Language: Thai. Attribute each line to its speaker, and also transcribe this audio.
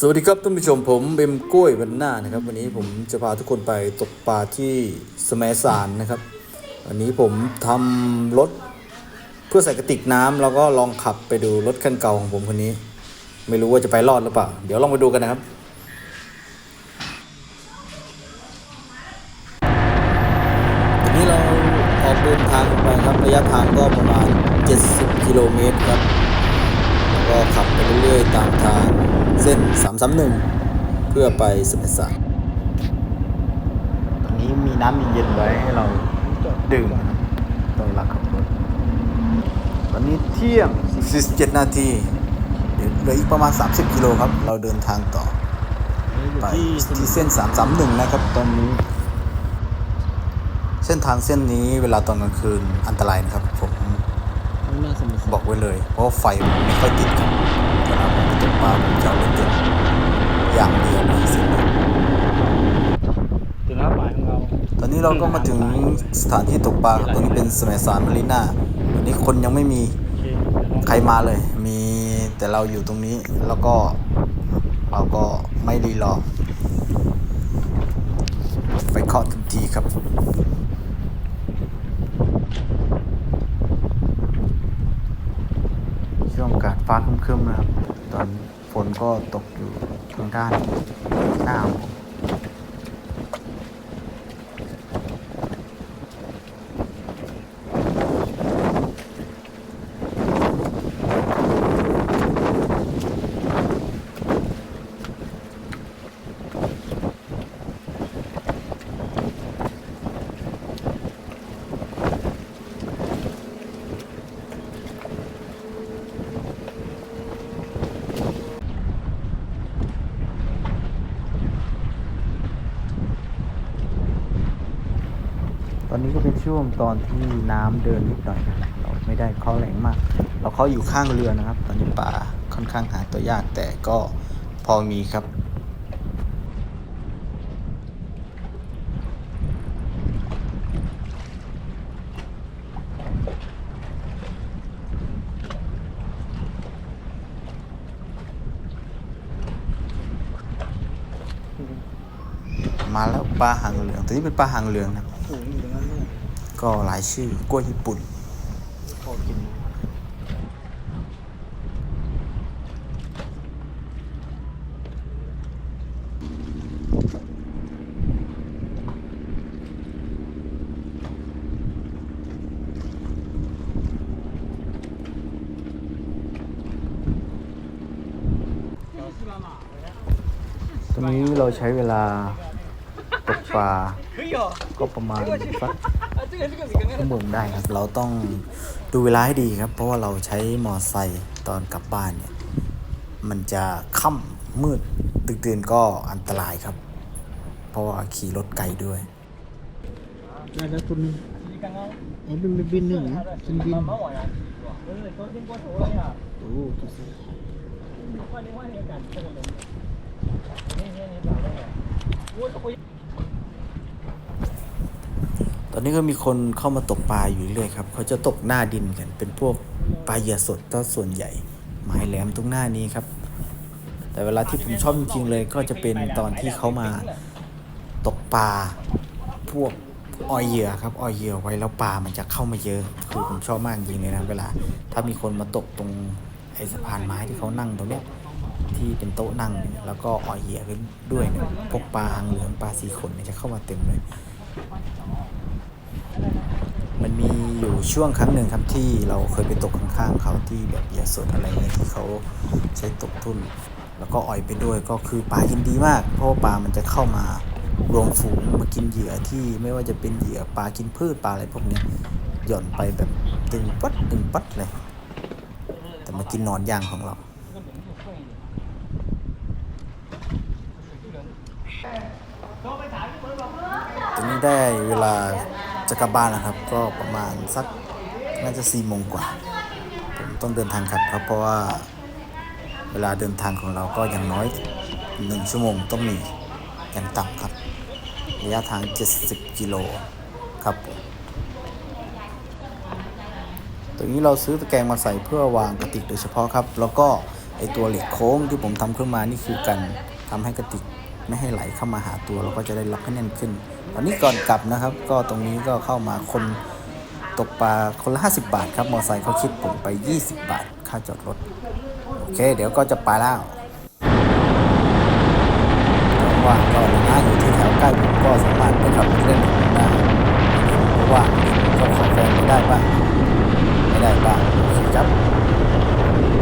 Speaker 1: สวัสดีครับท่านผู้ชมผมเบมกล้วยวันหน้านะครับ วันนี้ผมจะพาทุกคนไปตกปลาที่สมสารนะครับ วันนี้ผมทำรถเพื่อใส่กระติกน้ำแล้วก็ลองขับไปดูรถคันเก่าของผมคนนี้ ไม่รู้ว่าจะไปรอดหรือเปล่า เดี๋ยวลองไปดูกันนะครับวันนี้เราออกเดินทางไปครับระยะทางก็ประมาณ 70 กิโลเมตรครับ ก็ขับไปเรื่อยๆตามทางเส้น 331 เพื่อไปสมัยสารตอนนี้มีน้ำเย็นๆไว้ให้เราดื่มนะครับตอนหลังขับรถตอนนี้เที่ยง 47 นาทีเดี๋ยวเหลืออีกประมาณ 30 กิโลครับ เราเดินทางต่อ ไปที่เส้น 331 นะครับตอนนี้ เส้นทางเส้นนี้เวลาตอนกลางคืนอันตรายนะครับผม
Speaker 2: ไม่น่าสมุทร
Speaker 1: บอกไว้เลย เพราะว่าไฟมันไม่ค่อยติดครับเวลาผมไปตกปลาผมจะเอารถยนต์อย่างเดียวเลยสิ
Speaker 2: จุดรับหมายของเรา
Speaker 1: ตอนนี้เราก็มาถึงสถานที่ตกปลาครับตรงนี้เป็นสมัยสารมารีนาวันนี้คนยังไม่มี
Speaker 2: โอเค
Speaker 1: ใครมาเลย มีแต่เราอยู่ตรงนี้แล้วก็เราก็ไม่รีรอ ไปเคาะทันทีครับ ช่วงอากาศ ฟ้าครึ้มๆนะครับ ตอนฝนก็ตกอยู่ทางด้านหน้าผมต อนนี้ก็เป็นช่วงตอนที่น้ำเดินนิดหน่อยนะเราไม่ได้เข้าแรงมาก เราเข้าอยู่ข้างเรือนะครับ ตอนนี้ป่าค่อนข้างหาตัวยากแต่ก็พอมีครับมาแล้วปลาหางเหลืองตัวนี้เป็นปลาหางเหลืองนะ ก็หลายชื่อกล้วยญี่ปุ่น
Speaker 2: พอกิน
Speaker 1: ตรงนี้เราใช้เวลาตกปลาก็ประมาณสัก ชั่วโมงได้ครับ เราต้องดูเวลาให้ดีครับ เพราะว่าเราใช้มอไซค์ตอนกลับบ้านเนี่ย มันจะค่ำมืดดึกดื่นก็อันตรายครับ เพราะว่าขี่รถไกลด้วย
Speaker 2: น่าจะคุณไอ้บินบินบินหนึ่งบินบินโอ้ทุกสิ่ง
Speaker 1: ตอนนี้ก็ ก็มีคนเข้ามาตกปลาอยู่เรื่อยครับ เขาจะตกหน้าดินกัน เป็นพวกปลาเหยื่อสดก็ส่วนใหญ่ หมายแหลมตรงหน้านี้ครับ แต่เวลาที่ผมชอบจริงๆเลย ก็จะเป็นตอนที่เขามาตกปลาพวกออยเหยื่อครับออยเหยื่อไว้แล้วปลามันจะเข้ามาเยอะ คือผมชอบมากจริงเลยนะเวลา ถ้ามีคนมาตกตรงไอ้สะพานไม้ที่เขานั่งตรงเนี้ยที่เป็นโต๊ะนั่ง แล้วก็ออยเหยื่อไปด้วยเนี่ยพวกปลาหางเหลืองปลาสีขนเนี่ยจะเข้ามาเต็มเลย มันมีอยู่ ช่วงครั้งหนึ่งครับที่เราเคยไปตกข้างๆเขาที่แบบเหยื่อสดอะไรเงี้ยที่เขาใช้ตกทุ่น แล้วก็อ่อยไปด้วยก็คือปลากินดีมาก เพราะว่าปลามันจะเข้ามารวมฝูงมากินเหยื่อที่ไม่ว่าจะเป็นเหยื่อปลากินพืชปลาอะไรพวกนี้หย่อนไปแบบตึงปัดตึงปัดเลย แต่มากินนอนย่างของเราตอนนี้ได้เวลา จะกลับบ้านแล้วครับ ก็ประมาณสักน่าจะสี่โมงกว่า ผมต้องเดินทางกลับครับ เพราะว่าเวลาเดินทางของเราก็อย่างน้อยหนึ่งชั่วโมงต้องมีอย่างต่ำครับระยะทาง 70 กิโลครับผมตรงนี้เราซื้อตะแกรงมาใส่เพื่อวางกระติกโดยเฉพาะครับ แล้วก็ไอตัวเหล็กโค้งที่ผมทำขึ้นมานี่คือกันทำให้กระติก ไม่ให้ไหลเข้ามาหาตัวเราก็จะได้ล็อกให้แน่นขึ้น ตอนนี้ก่อนกลับนะครับ ก็ตรงนี้ก็เข้ามาคนตกปลาคนละ 50 บาทครับมอไซค์เขาคิดผมไป 20 บาท ค่าจอดรถ โอเค เดี๋ยวก็จะไปแล้วว่าก็นะอยู่ที่แถวใกล้ผมก็สามารถไปขับเล่นได้เพราะว่าก็ขอแฟนไม่ได้บ้างไม่ได้บ้างโอเคครับ